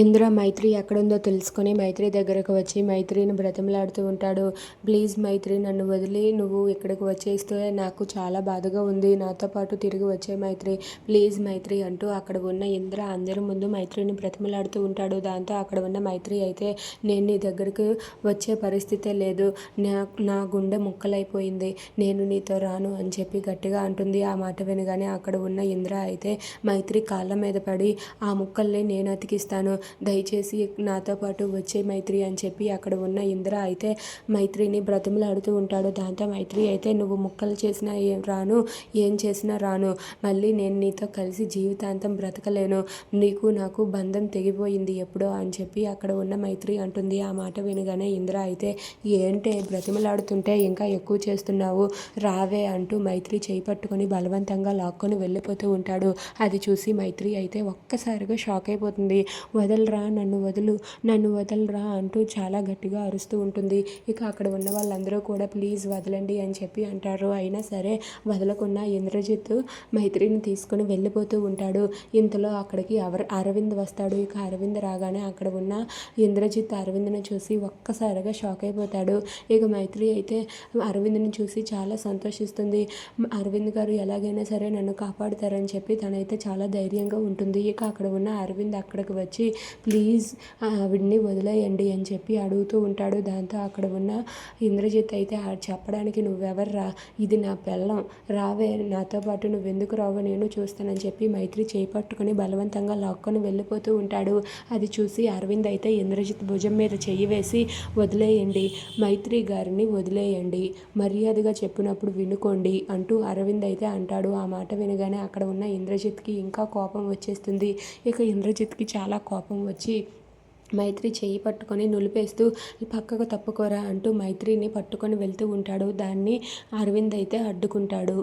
ఇంద్ర మైత్రి ఎక్కడుందో తెలుసుకొని మైత్రి దగ్గరకు వచ్చి మైత్రిని బ్రతిమలాడుతూ ఉంటాడు. ప్లీజ్ మైత్రి నన్ను వదిలి నువ్వు ఇక్కడికి వచ్చేస్తే నాకు చాలా బాధగా ఉంది. నాతో పాటు తిరిగి వచ్చే మైత్రి. ప్లీజ్ మైత్రి అంటూ అక్కడ ఉన్న ఇంద్ర అందరి ముందు మైత్రిని బ్రతిమలాడుతూ ఉంటాడు. దాంతో అక్కడ ఉన్న మైత్రి అయితే నేను నీ దగ్గరకు వచ్చే పరిస్థితే లేదు. నా నా గుండె ముక్కలైపోయింది. నేను నీతో రాను అని చెప్పి గట్టిగా అంటుంది. ఆ మాట వినగానే అక్కడ ఉన్న ఇంద్ర అయితే మైత్రి కాళ్ళ మీద పడి ఆ ముక్కల్ని నేను అతికిస్తాను. దయచేసి నాతో పాటు వచ్చే మైత్రి అని చెప్పి అక్కడ ఉన్న ఇంద్ర అయితే మైత్రిని బ్రతిమలాడుతూ ఉంటాడు. దాంతో మైత్రి అయితే నువ్వు ముక్కలు చేసినా ఏం రాను ఏం చేసినా రాను. మళ్ళీ నేను నీతో కలిసి జీవితాంతం బ్రతకలేను. నీకు నాకు బంధం తెగిపోయింది ఎప్పుడో అని చెప్పి అక్కడ ఉన్న మైత్రి అంటుంది. ఆ మాట వినగానే ఇంద్ర అయితే ఏంటే బ్రతిమలాడుతుంటే ఇంకా ఎక్కువ చేస్తున్నావు? రావే అంటూ మైత్రి చేయి పట్టుకొని బలవంతంగా లాక్కొని వెళ్ళిపోతూ ఉంటాడు. అది చూసి మైత్రి అయితే ఒక్కసారిగా షాక్ అయిపోతుంది. వదలరా నన్ను వదులు నన్ను వదలరా అంటూ చాలా గట్టిగా అరుస్తూ ఉంటుంది. ఇక అక్కడ ఉన్న వాళ్ళందరూ కూడా ప్లీజ్ వదలండి అని చెప్పి అంటారు. అయినా సరే వదలకుండా ఇంద్రజిత్ మైత్రిని తీసుకొని వెళ్ళిపోతూ ఉంటాడు. ఇంతలో అక్కడికి అవర్ అరవింద్ వస్తాడు. ఇక అరవింద్ రాగానే అక్కడ ఉన్న ఇంద్రజిత్ అరవింద్ని చూసి ఒక్కసారిగా షాక్ అయిపోతాడు. ఇక మైత్రి అయితే అరవింద్ని చూసి చాలా సంతోషిస్తుంది. అరవింద్ గారు ఎలాగైనా సరే నన్ను కాపాడుతారని చెప్పి తనైతే చాలా ధైర్యంగా ఉంటుంది. ఇక అక్కడ ఉన్న అరవింద్ అక్కడికి వచ్చి ప్లీజ్ ఆవిడ్ని వదిలేయండి అని చెప్పి అడుగుతూ ఉంటాడు. దాంతో అక్కడ ఉన్న ఇంద్రజిత్ అయితే చెప్పడానికి చెప్పడానికి నువ్వెవర్రా? ఇది నా పెళ్ళం. రావే నాతో పాటు నువ్వెందుకు రావు నేను చూస్తానని చెప్పి మైత్రి చేయి బలవంతంగా లాక్కొని వెళ్ళిపోతూ ఉంటాడు. అది చూసి అరవింద్ అయితే ఇంద్రజిత్ భుజం మీద చెయ్యి వేసి వదిలేయండి మైత్రి గారిని వదిలేయండి. మర్యాదగా చెప్పినప్పుడు వినుకోండి అంటూ అరవింద్ అయితే అంటాడు. ఆ మాట వినగానే అక్కడ ఉన్న ఇంద్రజిత్కి ఇంకా కోపం వచ్చేస్తుంది. ఇక ఇంద్రజిత్కి చాలా కోపం కోపం వచ్చి మైత్రి చేయి పట్టుకొని నులిపేస్తూ పక్కకు తప్పుకోరా అంటూ మైత్రిని పట్టుకొని వెళ్తూ ఉంటాడు. దాన్ని అరవింద్ అయితే అడ్డుకుంటాడు.